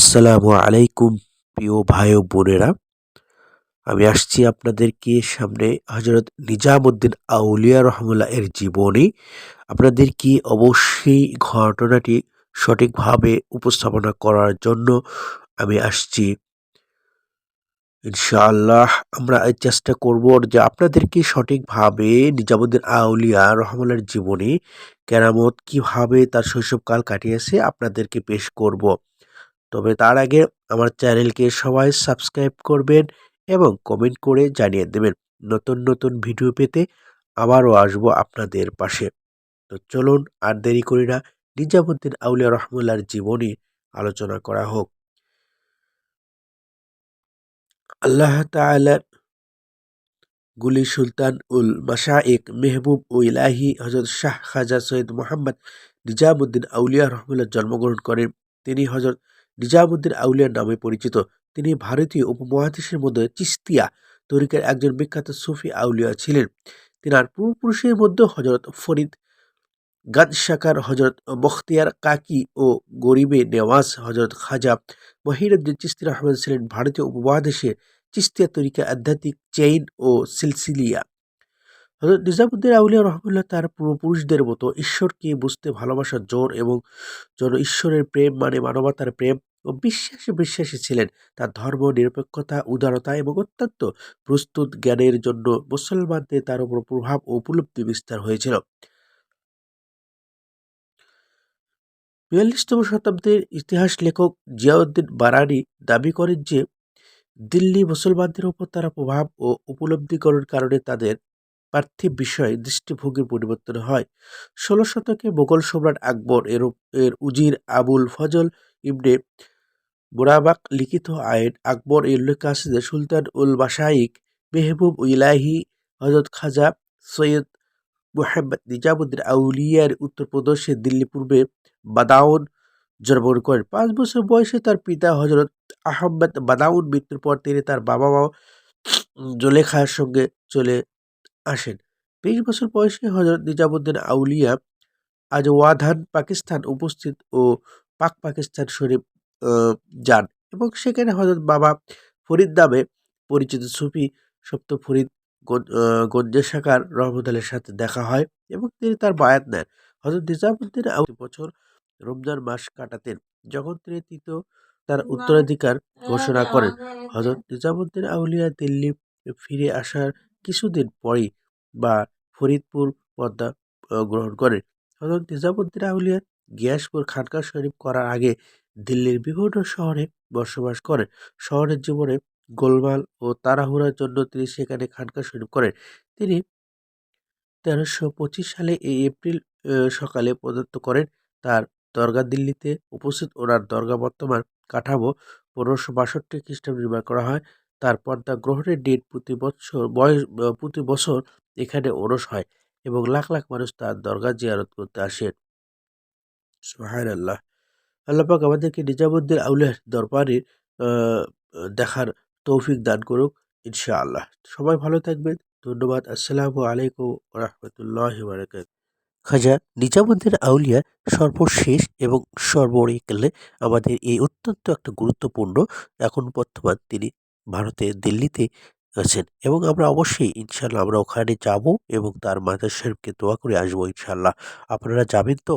আসসালামু আলাইকুম, প্রিয় ভাই ও বোনেরা। আমি আসছি আপনাদেরকে সামনে হজরত নিজামুদ্দিন আউলিয়া রহমুল্লাহ এর জীবনী আপনাদেরকে অবশ্যই ঘটনাটি সঠিকভাবে উপস্থাপনা করার জন্য আমি আসছি। ইনশাআল্লাহ আমরা এই চেষ্টা করব যে আপনাদেরকে সঠিকভাবে নিজামুদ্দিন আউলিয়া রহমুল্লার জীবনী কেরামত কীভাবে তার শৈশবকাল কাটিয়েছে আপনাদেরকে পেশ করব। তবে তার আগে আমার চ্যানেলকে সবাই সাবস্ক্রাইব করবেন এবং কমেন্ট করে জানিয়ে দেবেন। নতুন নতুন ভিডিও পেতে আবারও আসব আপনাদের পাশে। তো চলুন আর দেরি করি না। নিজামুদ্দিন আউলিয়া রহমুল্লার জীবনী আলোচনা করা হোক। আল্লাহ তালার গুলি সুলতান উল মাসাইক মেহবুব ও ইলাহি হজরত শাহ খাজা সৈয়দ মোহাম্মদ নিজামুদ্দিন আউলিয়া রহমুল্লাহ জন্মগ্রহণ করেন। তিনি হজরত নিজামুদ্দিন আউলিয়ার নামে পরিচিত। তিনি ভারতীয় উপমহাদেশের মধ্যে চিস্তিয়া তরিকার একজন বিখ্যাত সুফি আউলিয়া ছিলেন। তিনার পূর্বপুরুষের মধ্যে হজরত ফরিদ গাদশাকার হজরত বখতিয়ার কাকি ও গরিবে নেওয়াজ হজরত খাজা মহিরুদ্দিন চিস্তি রহমান ছিলেন ভারতীয় উপমহাদেশে চিস্তিয়া তরিকা আধ্যাত্মিক চেইন ও সিলসিলিয়া। হজরত নিজামুদ্দিন আউলিয়া রহমুল্লাহ তার পূর্বপুরুষদের মতো ঈশ্বরকে বুঝতে ভালোবাসার জোর এবং জন ঈশ্বরের প্রেম মানে মানবতার প্রেম। ও বিশ্বাসে বিশ্বাসী ছিলেন। তার ধর্ম, নিরপেক্ষতা, উদারতা এবং অত্যন্ত প্রস্তুত জ্ঞানের জন্য মুসলমানদের তার উপর প্রভাব ও উপলব্ধি বিস্তার হয়েছিল। বিয়াল্লিশতম শতাব্দীর ইতিহাস লেখক জিয়াউদ্দিন বারানি দাবি করেন যে, দিল্লি মুসলমানদের উপর তারা প্রভাব ও উপলব্ধিকরণের কারণে তাদের পার্থিব বিষয়ে দৃষ্টিভঙ্গির পরিবর্তন হয়। ষোলো শতকে মোগল সম্রাট আকবর এর এর উজির আবুল ফজল ইবনে বুরাবাক লিখিত আইন আকবর যে সুলতান উল বাসাইক মেহবুব ইলাহি হজরত খাজা সৈয়দ মোহাম্মদ নিজামুদ্দিন আউলিয়ার উত্তরপ্রদেশের দিল্লি পূর্বে বাদাউন জন্মগ্রহণ করেন। পাঁচ বছর বয়সে তার পিতা হজরত আহম্মদ বাদাউন মৃত্যুর পর তিনি তার বাবা মা জলেখার সঙ্গে চলে আসেন। বিশ বছর বয়সে হজরত নিজামুদ্দিন আউলিয়া আজ ওয়াধান পাকিস্তান উপস্থিত ও পাক পাকিস্তান শরীফ যান। এবং সেখানে হজরত বাবা ফরিদ নামে পরিচিত সুফি সপ্ত ফরিদ গঞ্জে শাখার রহমতুল্লার সাথে দেখা হয় এবং তিনি তার বায়াত নেন। হজরত নিজামুদ্দিন বছর রমজান মাস কাটাতেন যখন তিনি তৃতীয় তার উত্তরাধিকার ঘোষণা করেন। হজরত নিজামুদ্দিন আউলিয়া দিল্লি ফিরে আসার কিছুদিন পরেই বা ফরিদপুর পদ্মা গ্রহণ করেন। হজরত নিজামুদ্দিন আউলিয়া গিয়াসপুর খানকা শরীফ করার আগে দিল্লির বিভিন্ন শহরে বসবাস করেন। শহরের জীবনে গোলমাল ও তাড়াহুড়ার জন্য তিনি সেখানে খানকা শরীফ করেন। তিনি তেরোশো পঁচিশ সালে এই এপ্রিল সকালে প্রদত্ত করেন। তার দরগা দিল্লিতে উপস্থিত ওনার দরগা বর্তমান কাঠামো পনেরোশো বাষট্টি খ্রিস্টাব্দ নির্মাণ করা হয়। তার পর্দা গ্রহণের ডেট প্রতি বছর, বয়স প্রতি বছর এখানে ওরস হয় এবং লাখ লাখ মানুষ তার দরগা জিয়ারত করতে আসেন। সোহান আল্লাহ আল্লাপাক আমাদেরকে নিজামুদ্দিন আউলের দরবারের দেখার তৌফিক দান করুক, ইনশাআল্লাহ। সবাই ভালো থাকবেন। ধন্যবাদ। আসসালামু আলাইকুম রহমতুল্লাহ বারকাত খাজা নিজামুদ্দিন আউলিয়া সর্বশেষ এবং সর্বরিকালে আমাদের এই অত্যন্ত একটা গুরুত্বপূর্ণ, এখন বর্তমান তিনি ভারতে, দিল্লিতে আছেন এবং আমরা অবশ্যই ইনশাল্লাহ আমরা ওখানে যাব এবং তার মাদার শরীফকে দোয়া করে আসব ইনশাল্লাহ আপনারা যাবেন তো?